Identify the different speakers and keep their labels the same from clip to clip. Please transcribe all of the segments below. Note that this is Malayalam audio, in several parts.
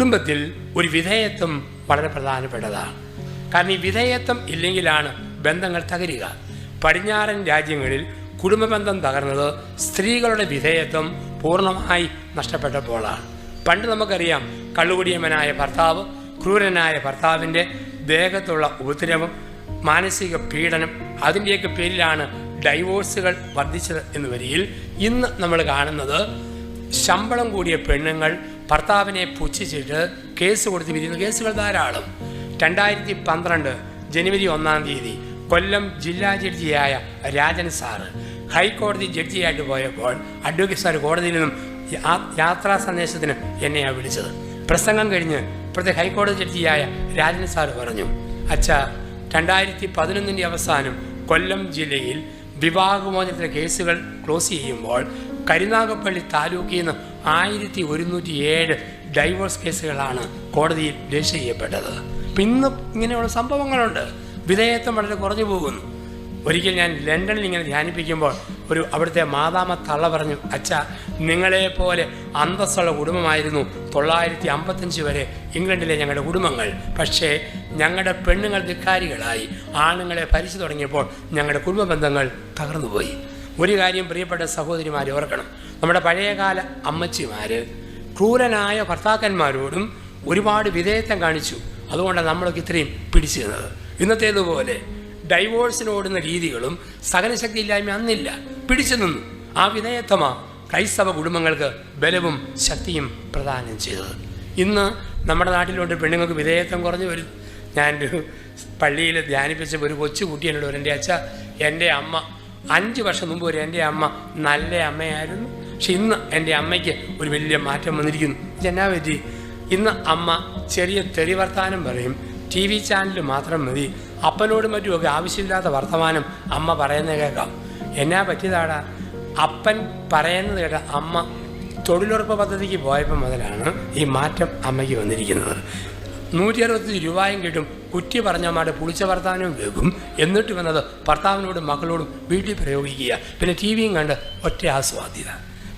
Speaker 1: കുടുംബത്തിൽ ഒരു വിധേയത്വം വളരെ പ്രധാനപ്പെട്ടതാണ്. കാരണം ഈ വിധേയത്വം ഇല്ലെങ്കിലാണ് ബന്ധങ്ങൾ തകരുക. പടിഞ്ഞാറൻ രാജ്യങ്ങളിൽ കുടുംബബന്ധം തകർന്നത് സ്ത്രീകളുടെ വിധേയത്വം പൂർണമായി നഷ്ടപ്പെട്ടപ്പോഴാണ്. പണ്ട് നമുക്കറിയാം കള്ളുകുടിയമ്മനായ ഭർത്താവ് ക്രൂരനായ ഭർത്താവിന്റെ ദേഹത്തുള്ള ഉപദ്രവം മാനസിക പീഡനം അതിന്റെയൊക്കെ പേരിലാണ് ഡൈവോഴ്സുകൾ വർദ്ധിച്ചത് എന്ന് വരിയിൽ ഇന്ന് നമ്മൾ കാണുന്നത് ശമ്പളം കൂടിയ പെണ്ണുങ്ങൾ ഭർത്താവിനെ പുച്ഛിച്ചിട്ട് കേസ് കൊടുത്ത് വിരിയുന്ന കേസുകൾ ധാരാളം. രണ്ടായിരത്തി പന്ത്രണ്ട് ജനുവരി ഒന്നാം തീയതി കൊല്ലം ജില്ലാ ജഡ്ജിയായ രാജൻ സാറ് ഹൈക്കോടതി ജഡ്ജിയായിട്ട് പോയപ്പോൾ അഡ്വക്കേറ്റ് സാർ കോടതിയിൽ നിന്നും യാത്രാ സന്ദേശത്തിന് എന്നെയാണ് വിളിച്ചത്. പ്രസംഗം കഴിഞ്ഞ് ഇപ്പോഴത്തെ ഹൈക്കോടതി ജഡ്ജിയായ രാജൻ സാർ പറഞ്ഞു അച്ഛ രണ്ടായിരത്തി പതിനൊന്നിന്റെ അവസാനം കൊല്ലം ജില്ലയിൽ വിവാഹമോചനത്തിലെ കേസുകൾ ക്ലോസ് ചെയ്യുമ്പോൾ കരുനാഗപ്പള്ളി താലൂക്കിൽ നിന്ന് ആയിരത്തി ഒരുന്നൂറ്റി ഏഴ് ഡൈവോഴ്സ് കേസുകളാണ് കോടതിയിൽ രജിസ്റ്റർ ചെയ്യപ്പെട്ടത്. പിന്നെ ഇങ്ങനെയുള്ള സംഭവങ്ങളുണ്ട്. വിധേയത്വം വളരെ കുറഞ്ഞു പോകുന്നു. ഒരിക്കൽ ഞാൻ ലണ്ടനിൽ ഇങ്ങനെ ധ്യാനിപ്പിക്കുമ്പോൾ ഒരു അവിടുത്തെ മാതാമ തള്ള പറഞ്ഞു അച്ഛ നിങ്ങളെപ്പോലെ അന്തസ്സുള്ള കുടുംബമായിരുന്നു തൊള്ളായിരത്തി അമ്പത്തഞ്ച് വരെ ഇംഗ്ലണ്ടിലെ ഞങ്ങളുടെ കുടുംബങ്ങൾ. പക്ഷേ ഞങ്ങളുടെ പെണ്ണുങ്ങൾ ധിക്കാരികളായി. ആണുങ്ങളെ ഭരിച്ചു തുടങ്ങിയപ്പോൾ ഞങ്ങളുടെ കുടുംബ ബന്ധങ്ങൾ തകർന്നുപോയി. ഒരു കാര്യം പ്രിയപ്പെട്ട സഹോദരിമാർ ഓർക്കണം. നമ്മുടെ പഴയകാല അമ്മച്ചിമാർ ക്രൂരനായ ഭർത്താക്കന്മാരോടും ഒരുപാട് വിധേയത്വം കാണിച്ചു. അതുകൊണ്ടാണ് നമ്മളൊക്കെ ഇത്രയും പിടിച്ചു നിന്നത്. ഇന്നത്തേതുപോലെ ഡൈവോഴ്സിനോടുന്ന രീതികളും സഹനശക്തി ഇല്ലായ്മ അന്നില്ല. പിടിച്ചു നിന്നു. ആ വിധേയത്വമാ ക്രൈസ്തവ കുടുംബങ്ങൾക്ക് ബലവും ശക്തിയും പ്രദാനം ചെയ്തത്. ഇന്ന് നമ്മുടെ നാട്ടിലോട്ട് പെണ്ണുങ്ങൾക്ക് വിധേയത്വം കുറഞ്ഞു വരും. ഞാനൊരു പള്ളിയിൽ ധ്യാനിപ്പിച്ച ഒരു കൊച്ചു കുട്ടി എന്റെ അച്ഛ എന്റെ അമ്മ അഞ്ച് വർഷം മുമ്പ് വരെ എന്റെ അമ്മ നല്ല അമ്മയായിരുന്നു. പക്ഷെ ഇന്ന് എന്റെ അമ്മയ്ക്ക് ഒരു വലിയ മാറ്റം വന്നിരിക്കുന്നു. ഇതെന്നാ പറ്റി ഇന്ന് അമ്മ ചെറിയ തെറി വർത്താനം പറയും. ടി വി ചാനൽ മാത്രം മതി. അപ്പനോടും മറ്റുമൊക്കെ ആവശ്യമില്ലാത്ത വർത്തമാനം അമ്മ പറയുന്നത് കേൾക്കാം. എന്നാ പറ്റിയതാടാ? അപ്പൻ പറയുന്നത് കേട്ട അമ്മ തൊഴിലുറപ്പ് പദ്ധതിക്ക് പോയപ്പോൾ മുതലാണ് ഈ മാറ്റം അമ്മയ്ക്ക് വന്നിരിക്കുന്നത്. നൂറ്റി അറുപത്തഞ്ച് രൂപയും കിട്ടും. കുറ്റി പറഞ്ഞമാരുടെ പുളിച്ച ഭർത്താവിനും വെകും. എന്നിട്ട് വന്നത് ഭർത്താവിനോടും മക്കളോടും വീട്ടിൽ പ്രയോഗിക്കുക. പിന്നെ ടി വിയും കണ്ട് ഒറ്റ ആസ്വാദ്യത.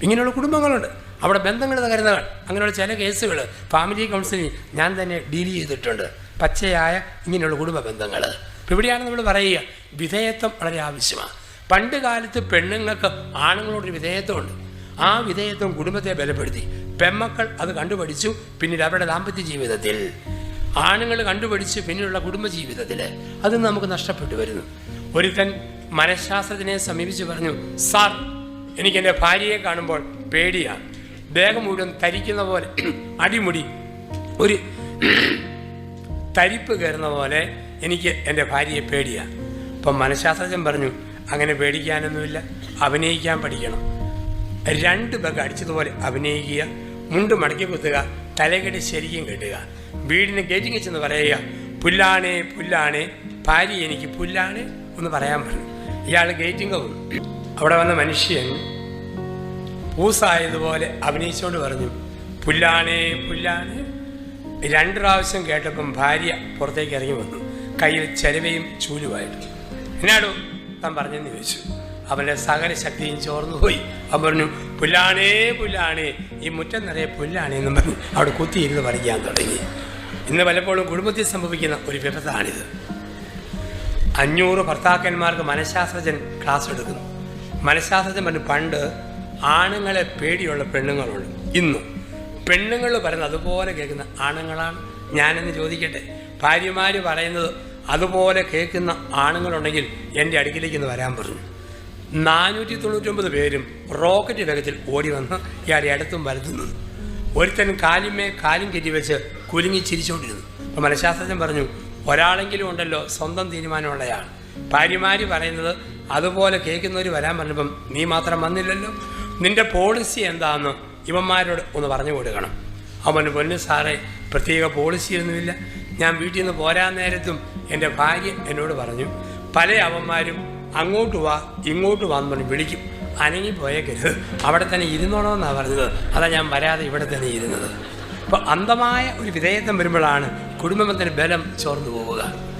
Speaker 1: ഇങ്ങനെയുള്ള കുടുംബങ്ങളുണ്ട്. അവിടെ ബന്ധങ്ങൾ തകരുന്നവർ അങ്ങനെയുള്ള ചില കേസുകൾ ഫാമിലി കൗൺസിലിംഗ് ഞാൻ തന്നെ ഡീൽ ചെയ്തിട്ടുണ്ട്. പച്ചയായ ഇങ്ങനെയുള്ള കുടുംബ ബന്ധങ്ങൾ. ഇപ്പം ഇവിടെയാണ് നമ്മൾ പറയുക വിധേയത്വം വളരെ ആവശ്യമാണ്. പണ്ട് കാലത്ത് പെണ്ണുങ്ങൾക്ക് ആണുങ്ങളോടൊരു വിധേയത്വമുണ്ട്. ആ വിധേയത്വം കുടുംബത്തെ ബലപ്പെടുത്തി. പെമ്മക്കൾ അത് കണ്ടുപഠിച്ചു. പിന്നീട് അവരുടെ ദാമ്പത്യ ജീവിതത്തിൽ. ആണുങ്ങൾ കണ്ടുപിടിച്ച് പിന്നീടുള്ള കുടുംബജീവിതത്തിൽ അത് നമുക്ക് നഷ്ടപ്പെട്ടു വരുന്നു. ഒരുത്തൻ മനഃശാസ്ത്രജ്ഞനെ സമീപിച്ച് പറഞ്ഞു സാർ എനിക്ക് എന്റെ ഭാര്യയെ കാണുമ്പോൾ പേടിയാണ് ദേഹം മുഴുവൻ തരിക്കുന്ന പോലെ അടിമുടി. ഒരു തരിപ്പ് കയറുന്ന പോലെ എനിക്ക് എന്റെ ഭാര്യയെ പേടിയാണ് അപ്പം മനഃശാസ്ത്രജ്ഞൻ പറഞ്ഞു അങ്ങനെ പേടിക്കാനൊന്നുമില്ല. അഭിനയിക്കാൻ പഠിക്കണം. രണ്ട് ബഗ് അടിച്ചതുപോലെ അഭിനയിക്കുക. മുണ്ട് മടക്കി കുത്തുക. തലകെട്ടി ശരിക്കും കെട്ടുക. വീടിന് ഗേറ്റിംഗ് ചെന്ന് പറയുക പുല്ലാണേ പുല്ലാണേ ഭാര്യ എനിക്ക് പുല്ലാണ് എന്ന് പറയാൻ പറഞ്ഞു. ഇയാൾ ഗേറ്റിംഗ് വന്നു അവിടെ വന്ന മനുഷ്യൻ പൂസായതുപോലെ അഭിനയിച്ചുകൊണ്ട് പറഞ്ഞു പുല്ലാണേ പുല്ലാണ്. രണ്ട് പ്രാവശ്യം കേട്ടപ്പം ഭാര്യ പുറത്തേക്ക് ഇറങ്ങി വന്നു. കയ്യിൽ ചെലവയും ചൂലുമായിട്ട് എന്നാടോ? താൻ പറഞ്ഞെന്ന് ചോദിച്ചു. അവന്റെ സകല ശക്തിയും ചോർന്നു പോയി. അവൻ പറഞ്ഞു പുല്ലാണേ പുല്ലാണേ ഈ മുറ്റം നിറയെ പുല്ലാണേ എന്നും പറഞ്ഞു അവിടെ കുത്തിയിരുന്ന് പറയാൻ തുടങ്ങി. ഇന്ന് പലപ്പോഴും കുടുംബത്തിൽ സംഭവിക്കുന്ന ഒരു വിപത്താണിത്. അഞ്ഞൂറ് ഭർത്താക്കന്മാർക്ക് മനഃശാസ്ത്രജ്ഞൻ ക്ലാസ് എടുക്കുന്നു. മനഃശാസ്ത്രജ്ഞൻ പറഞ്ഞു പണ്ട് ആണുങ്ങളെ പേടിയുള്ള പെണ്ണുങ്ങളുണ്ട്. ഇന്നും പെണ്ണുങ്ങൾ പറയുന്നത് അതുപോലെ കേൾക്കുന്ന ആണുങ്ങളാണ്. ഞാനെന്ന് ചോദിക്കട്ടെ. ഭാര്യമാര് പറയുന്നത് അതുപോലെ കേൾക്കുന്ന ആണുങ്ങളുണ്ടെങ്കിൽ എന്റെ അടുക്കിലേക്ക് ഇന്ന് വരാൻ പറഞ്ഞു. നാനൂറ്റി തൊണ്ണൂറ്റൊമ്പത് പേരും റോക്കറ്റ് വേഗത്തിൽ ഓടി വന്ന് ഇയാളെ അടുത്തും വലത്തും ഒരുത്തൻ കാലിന്മേ കാലും കെറ്റി വെച്ച് കുലുങ്ങി ചിരിച്ചുകൊണ്ടിരുന്നു. അപ്പോൾ മനഃശാസ്ത്രജ്ഞൻ പറഞ്ഞു ഒരാളെങ്കിലും ഉണ്ടല്ലോ സ്വന്തം തീരുമാനമുള്ളയാൾ. ഭാര്യമാര് പറയുന്നത് അതുപോലെ കേൾക്കുന്നവർ വരാൻ പറഞ്ഞപ്പം നീ മാത്രം വന്നില്ലല്ലോ. നിന്റെ പോളിസി എന്താണെന്ന് ഇവന്മാരോട് ഒന്ന് പറഞ്ഞു കൊടുക്കണം. അവൻ പൊന്നു സാറേ പ്രത്യേക പോളിസിയൊന്നുമില്ല ഞാൻ വീട്ടിൽ നിന്ന് പോരാൻ നേരത്തും എന്റെ ഭാര്യ എന്നോട് പറഞ്ഞു. പല അവന്മാരും അങ്ങോട്ട് വാ ഇങ്ങോട്ട് വാന്ന് പറഞ്ഞ് വിളിക്കും. അനങ്ങി പോയേക്കരുത് അവിടെ തന്നെ ഇരുന്നോണമെന്നാണ് പറഞ്ഞത്. അതാ ഞാൻ വരാതെ ഇവിടെ തന്നെ ഇരുന്നത്. അപ്പോൾ അന്ധമായ ഒരു വിധേയത്വം വരുമ്പോഴാണ് കുടുംബത്തിന് ബലം ചോർന്നു പോവുക.